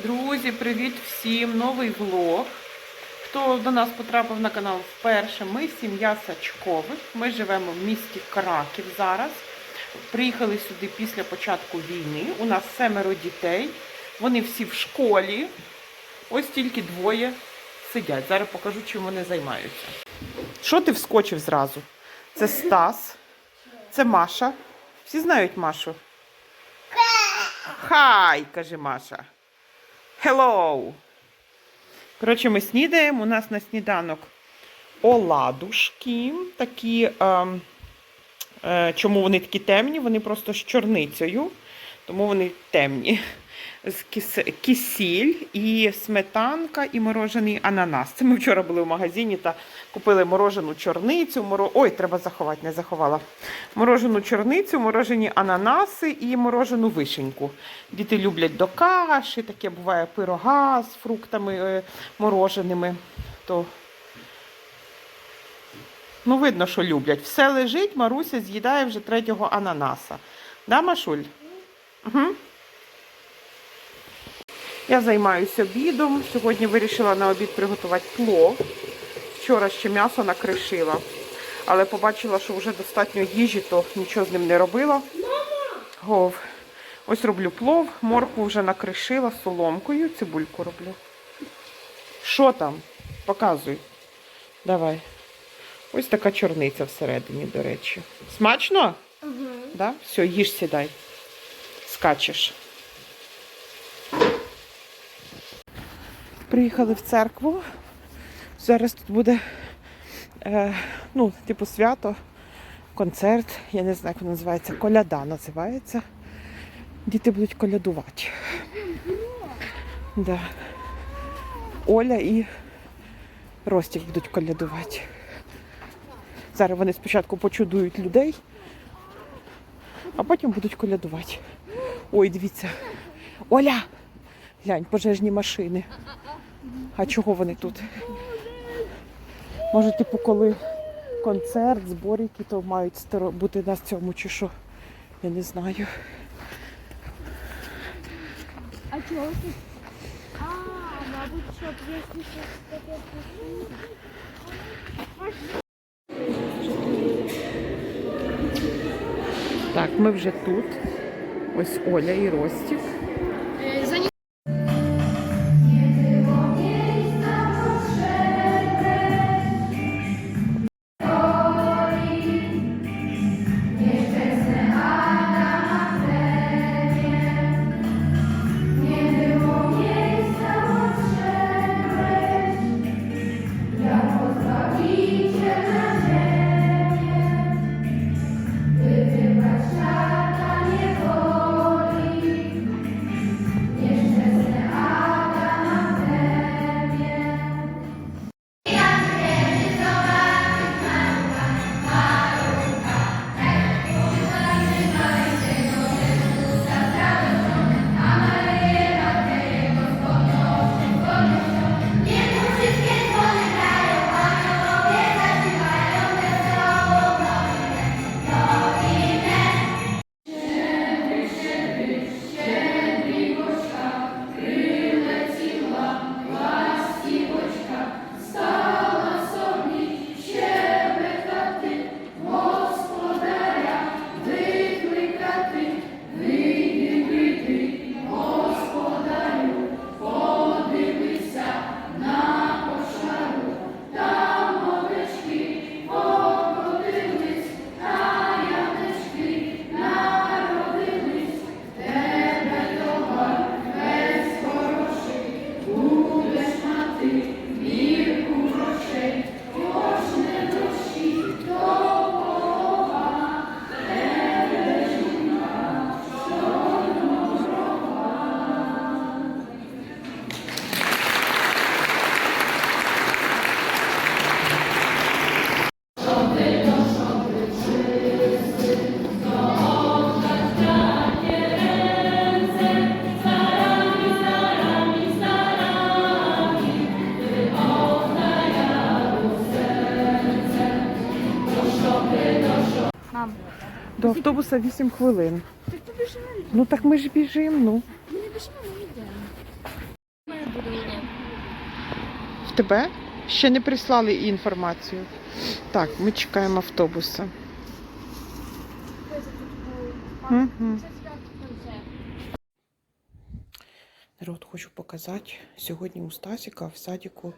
Друзі, привіт всім! Новий влог. Хто до нас потрапив на канал вперше, ми сім'я Сачкових. Ми живемо в місті Краків зараз. Приїхали сюди після початку війни. У нас семеро дітей. Вони всі в школі. Ось тільки двоє сидять. Зараз покажу, чим вони займаються. Що ти вскочив зразу? Це Стас, це Маша. Всі знають Машу. Хай, каже Маша. Hello. Коротше, ми снідаємо. У нас на сніданок оладушки. Такі, ем, е, чому вони такі темні? Вони просто з чорницею, тому вони темні. Кисіль і сметанка, і морожений ананас. Це ми вчора були в магазині та купили морожену чорницю. Моро... Ой, треба заховати, не заховала. Морожену чорницю, морожені ананаси і морожену вишеньку. Діти люблять до каші, таке буває пирога з фруктами е, мороженими. То... Ну, видно, що люблять. Все лежить, Маруся з'їдає вже третього ананаса. Да, Машуль? Угу. Я займаюся обідом. Сьогодні вирішила на обід приготувати плов. Вчора ще м'ясо накришила. Але побачила, що вже достатньо їжі, то нічого з ним не робила. Гов. Ось роблю плов, моркву вже накришила соломкою, цибульку роблю. Що там? Показуй. Давай. Ось така чорниця всередині, до речі. Смачно? Угу. Да? Все, їж сідай. Скачеш. Приїхали в церкву. Зараз тут буде е, ну, типу свято, концерт. Я не знаю, як воно називається. Коляда називається. Діти будуть колядувати. Да. Оля і Ростік будуть колядувати. Зараз вони спочатку почудують людей, а потім будуть колядувати. Ой, дивіться. Оля! Глянь, пожежні машини. А чого вони тут? Може, типу, коли концерт, збори, які то мають бути на цьому чи що? Я не знаю. А чого тут? А, мабуть, щоб якщо таке. Так, ми вже тут. Ось Оля і Ростік. Автобуса 8 хвилин. Так побіжимо. Ну так ми ж біжимо, ну. Ми не біжимо, ми йдемо. В тебе ще не прислали інформацію. Так, ми чекаємо автобуса. Концерт. Народ, хочу показати. Сьогодні у Стасіка в садіку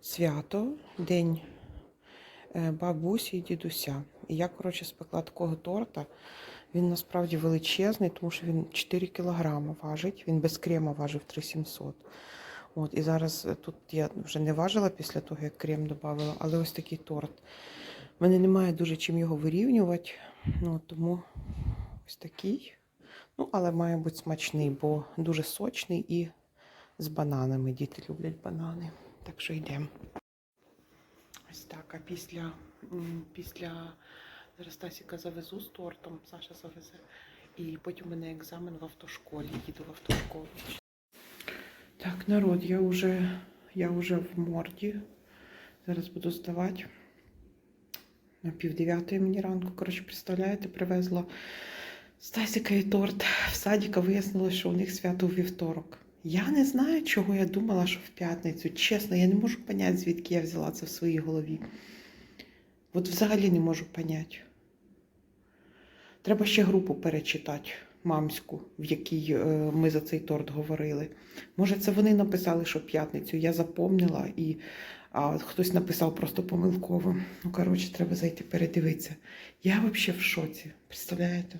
свято, день бабусі і дідуся. І я, коротше, спекла такого торта. Він насправді величезний, тому що він 4 кілограми важить. Він без крема важив 3700. От, і зараз е, тут я вже не важила після того, як крем додавала, але ось такий торт. У мене немає дуже чим його вирівнювати. Ну, тому ось такий. Ну, але має бути смачний, бо дуже сочний і з бананами. Діти люблять банани. Так що йдемо. Ось так. А після, після зараз Тасіка завезу з тортом, Саша завезе. І потім у мене екзамен в автошколі. Їду в автошколу. Так, народ, я вже, я вже в морді. Зараз буду здавати. На пів дев'ятої мені ранку. Коротше, представляєте, привезла Стасіка і торт в садіка вияснилось, що у них свято у вівторок. Я не знаю, чого я думала, що в п'ятницю. Чесно, я не можу поняти, звідки я взяла це в своїй голові. От взагалі не можу поняти. Треба ще групу перечитати, мамську, в якій е, ми за цей торт говорили. Може, це вони написали, що п'ятницю. Я запомнила і а, хтось написав просто помилково. Ну, коротше, треба зайти передивитися. Я взагалі в шоці. Представляєте?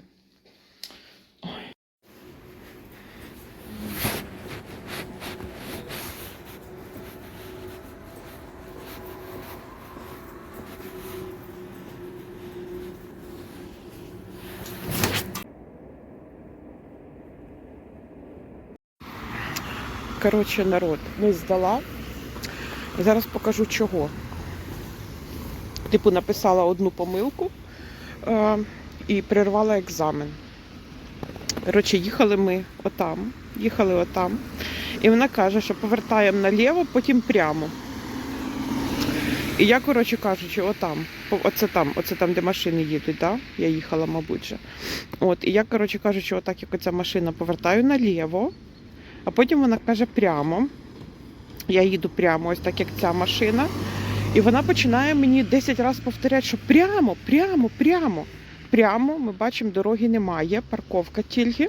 Коротше, народ, не здала. Зараз покажу чого. Типу, написала одну помилку е, і перервала екзамен. Коротше, їхали ми отам, їхали отам. І вона каже, що повертаємо наліво, потім прямо. І я, коротше кажучи, отам, оце там, оце там, де машини їдуть, да? я їхала, мабуть. же. От, і я, коротше кажучи, отак, як оця машина, повертаю наліво, а потім вона каже прямо. Я їду прямо, ось так, як ця машина. І вона починає мені 10 разів повторяти, що прямо, прямо, прямо. Прямо ми бачимо, дороги немає, парковка тільки.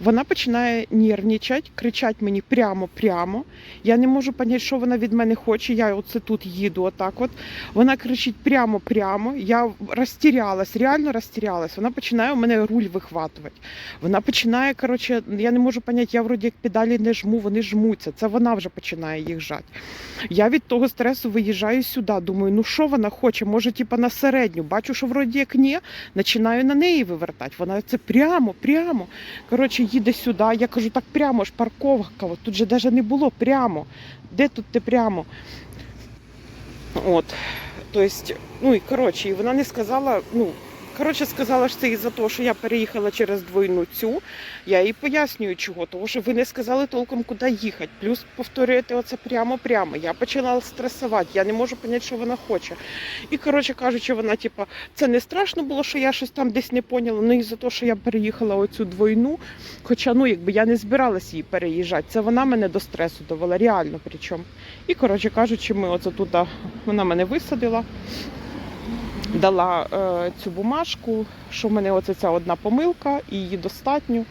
Вона починає нервничати, кричати мені прямо, прямо. Я не можу зрозуміти, що вона від мене хоче. Я оце тут їду, отак от. Вона кричить прямо, прямо. Я розтірялась, реально розтірялась. Вона починає у мене руль вихватувати. Вона починає, коротше, я не можу зрозуміти, я вроді як педалі не жму, вони жмуться. Це вона вже починає їх жати. Я від того стресу виїжджаю сюди. Думаю, ну що вона хоче? Може, типа на середню. Бачу, що вроді як ні, починаю на неї вивертати. Вона це прямо, прямо. Коротше, їде сюди. Я кажу, так прямо ж парковка. От Тут же навіть не було прямо. Де тут ти прямо? От. Тобто, ну і коротше, і вона не сказала, ну. Коротше, сказала що це із-за того, що я переїхала через двойну цю. Я їй пояснюю, чого, тому що ви не сказали толком, куди їхати. Плюс повторюєте оце прямо-прямо. Я почала стресувати, я не можу зрозуміти, що вона хоче. І, коротше кажучи, вона, типа, це не страшно було, що я щось там десь не поняла. Ну і за те, що я переїхала оцю двойну. Хоча, ну, якби я не збиралась її переїжджати. Це вона мене до стресу довела, реально причому. І, коротше кажучи, ми оце тут, вона мене висадила дала е, цю бумажку, що в мене оце ця одна помилка, і її достатньо.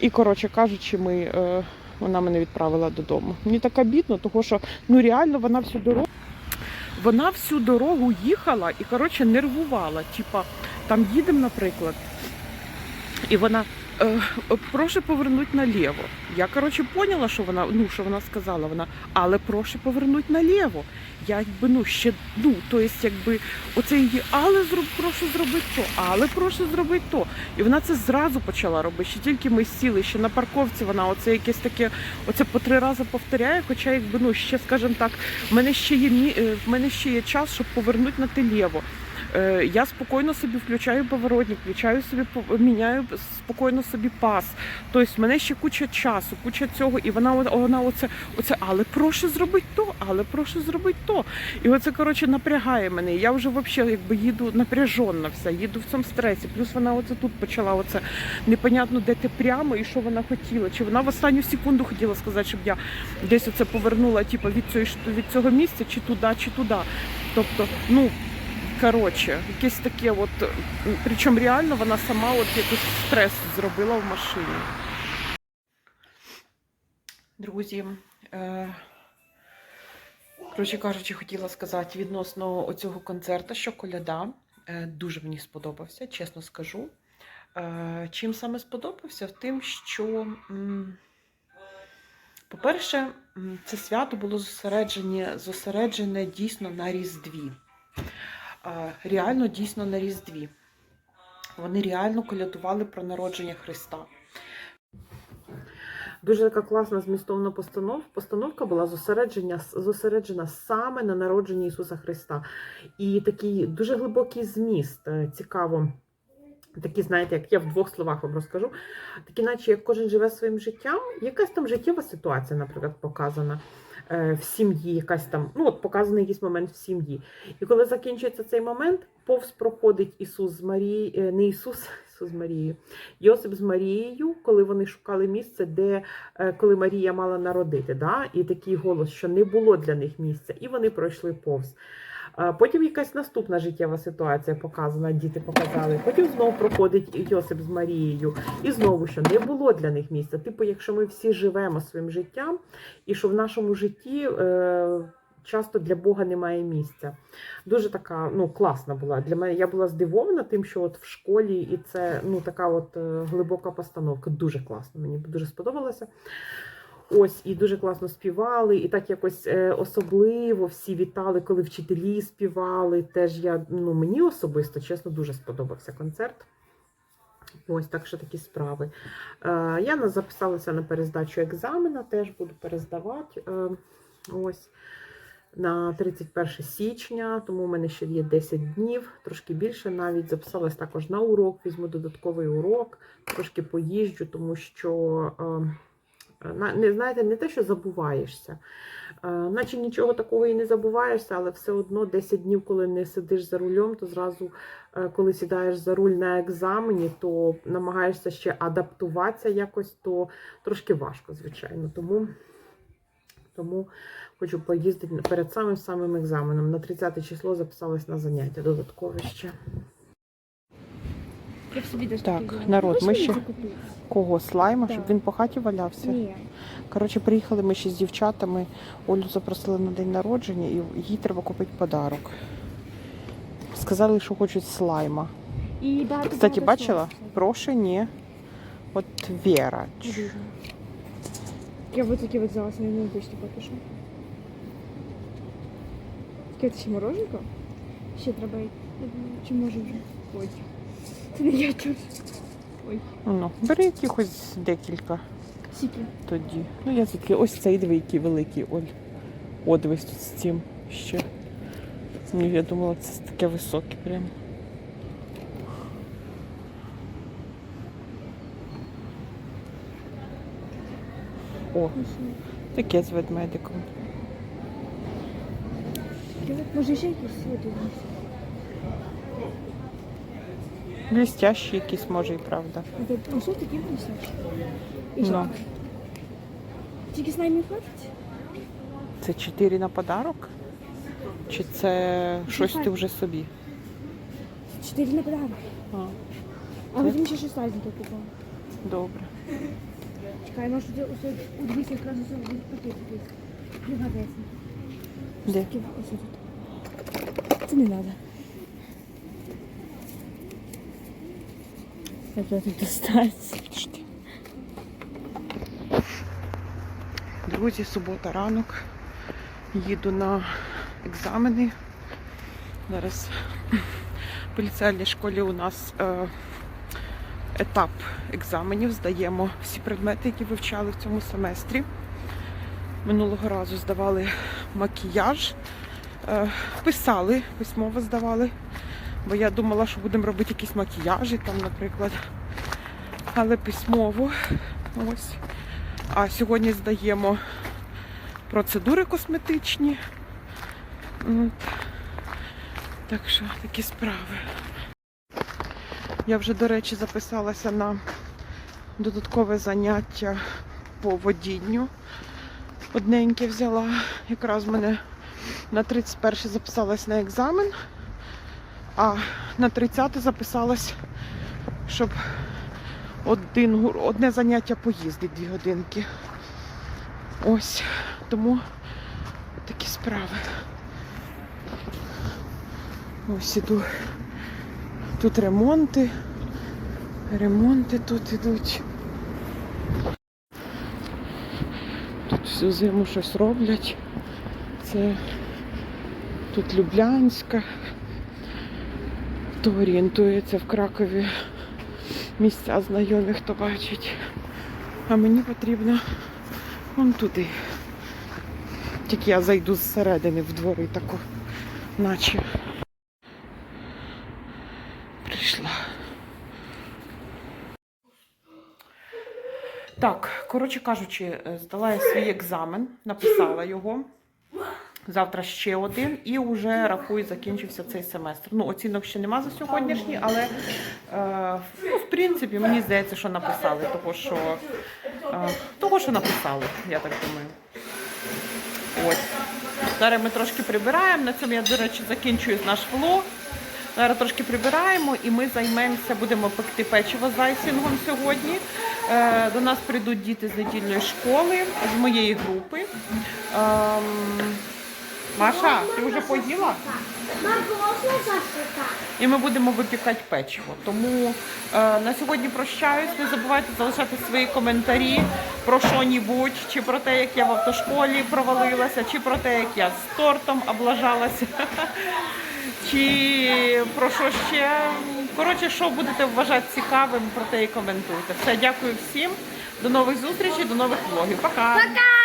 І, коротше кажучи, ми, е, вона мене відправила додому. Мені так обідно, тому що ну реально вона всю дорогу. Вона всю дорогу їхала і, коротше, нервувала. Типа, там їдемо, наприклад, і вона прошу повернути наліво. Я, коротше, поняла, що вона, ну, що вона сказала, вона, але прошу повернути наліво. Я якби ну ще ну, то есть, якби оце її, але зроб, прошу зробити то, але прошу зробити то. І вона це зразу почала робити. Ще тільки ми сіли, ще на парковці вона оце якесь таке, оце по три рази повторяє. Хоча, якби ну ще, скажімо так, в мене ще є е, в мене ще є час, щоб повернути на те ліво. Е, Я спокійно собі включаю поворотник, включаю собі міняю спокійно собі пас. Тобто в мене ще куча часу, куча цього, і вона вона оце, оце, але прошу зробити то, але прошу зробити то. І оце коротше напрягає мене. Я вже взагалі якби їду напряжена вся, їду в цьому стресі. Плюс вона оце тут почала оце непонятно, де ти прямо і що вона хотіла. Чи вона в останню секунду хотіла сказати, щоб я десь оце повернула, типу, від цього від цього місця, чи туди, чи туди. Тобто, ну. Коротше, якесь таке, от причому реально вона сама от якийсь стрес зробила в машині. Друзі, е, коротше кажучи, хотіла сказати відносно оцього концерту, що коляда е, дуже мені сподобався, чесно скажу. Е, чим саме сподобався? Тим, що, по-перше, це свято було зосереджене, зосереджене дійсно на Різдві. Реально дійсно на Різдві. Вони реально колядували про народження Христа. Дуже така класна змістовна постанов. Постановка була зосереджена, зосереджена саме на народженні Ісуса Христа. І такий дуже глибокий зміст. Е, Цікаво. Такі, знаєте, як я в двох словах вам розкажу. Такі, наче як кожен живе своїм життям, якась там життєва ситуація, наприклад, показана в сім'ї, якась там, ну от показаний якийсь момент в сім'ї. І коли закінчується цей момент, повз проходить Ісус з Марією, не Ісус, Ісус з Марією, Йосип з Марією, коли вони шукали місце, де е, коли Марія мала народити, да? і такий голос, що не було для них місця, і вони пройшли повз. Потім якась наступна життєва ситуація показана, діти показали. Потім знову проходить Йосип з Марією, і знову що не було для них місця. Типу, якщо ми всі живемо своїм життям, і що в нашому житті е, часто для Бога немає місця. Дуже така ну, класна була. Для мене я була здивована тим, що от в школі, і це ну, така от е, глибока постановка. Дуже класно. Мені дуже сподобалося. Ось і дуже класно співали, і так якось е, особливо всі вітали, коли вчителі співали. Теж я ну мені особисто чесно дуже сподобався концерт. Ось так що такі справи. Е, я записалася на перездачу екзамена, теж буду перездавати. Е, ось на 31 січня, тому у мене ще є 10 днів, трошки більше навіть. Записалась також на урок, візьму додатковий урок, трошки поїжджу, тому що. Е, не знаєте, не те, що забуваєшся, е, наче нічого такого і не забуваєшся, але все одно 10 днів, коли не сидиш за рулем, то зразу, е, коли сідаєш за руль на екзамені, то намагаєшся ще адаптуватися якось, то трошки важко, звичайно. Тому, тому хочу поїздити перед самим самим екзаменом. На 30 число записалась на заняття додаткове ще. Я б собі теж Так, народ, ми ще- Кого? Слайма, щоб він по хаті валявся? Ні. Коротше, приїхали ми ще з дівчатами. Олю запросили на день народження, і їй треба купити подарок. Сказали, що хочуть слайма. І Кстати, бачила? Прошу, ні. От Вера. Я вот такі от взяла на точно поки що. Таке ще мороженко? Ще треба. Чи може вже? Ой. Ой. Ну, бери якихось декілька Сіки. тоді. Ну, я такі, ось цей диви, який великий, Оль. О, дивись тут з цим ще. Ні, я думала, це таке високе прям. О, таке з ведмедиком. Може ще якісь от Блістящий якийсь може і правда. Ну що такі блісячі? І Ну. Тільки з нами хватить? Це чотири на подарок? Чи це щось ти вже собі? Чотири на подарок. А, А потім ще щось райзненьке купила. добре. Чекай, може у двісті якраз ось пакет якийсь. Гадається. Де? Ось тут. Це не треба. Я треба тут достати. Друзі, субота ранок. Їду на екзамени. Зараз в поліціальній школі у нас е, етап екзаменів. Здаємо всі предмети, які вивчали в цьому семестрі. Минулого разу здавали макіяж, е, писали, письмово здавали Бо я думала, що будемо робити якісь макіяжі там, наприклад. Але письмово. Ось. А сьогодні здаємо процедури косметичні. От. Так що такі справи. Я вже, до речі, записалася на додаткове заняття по водінню. Одненьке взяла. Якраз мене на 31 записалась на екзамен, а на 30 записалась, щоб один, одне заняття поїздить дві годинки. Ось. Тому такі справи. Ось іду. Тут ремонти. Ремонти тут ідуть. Тут всю зиму щось роблять. Це тут Люблянська. Хто орієнтується в Кракові місця знайомі, хто бачить. А мені потрібно вон туди. Тільки я зайду зсередини в двори таку, наче прийшла. Так, коротше кажучи, е, здала я свій екзамен, написала його. Завтра ще один, і вже рахую, закінчився цей семестр. Ну, оцінок ще нема за сьогоднішній, але е, ну, в принципі мені здається, що написали того, що е, того, що написали, я так думаю. Ось. Зараз ми трошки прибираємо. На цьому я, до речі, закінчую наш влог. Зараз трошки прибираємо і ми займемося, будемо пекти печиво з айсінгом сьогодні. Е, До нас прийдуть діти з недільної школи, з моєї групи. Ем, Маша, ти вже поїла? І ми будемо випікати печиво. Тому е, на сьогодні прощаюсь. Не забувайте залишати свої коментарі про що-нібудь, чи про те, як я в автошколі провалилася, чи про те, як я з тортом облажалася, чи про що ще. Коротше, що будете вважати цікавим, про те і коментуйте. Все, дякую всім. До нових зустрічей, до нових влогів. Пока! Пока!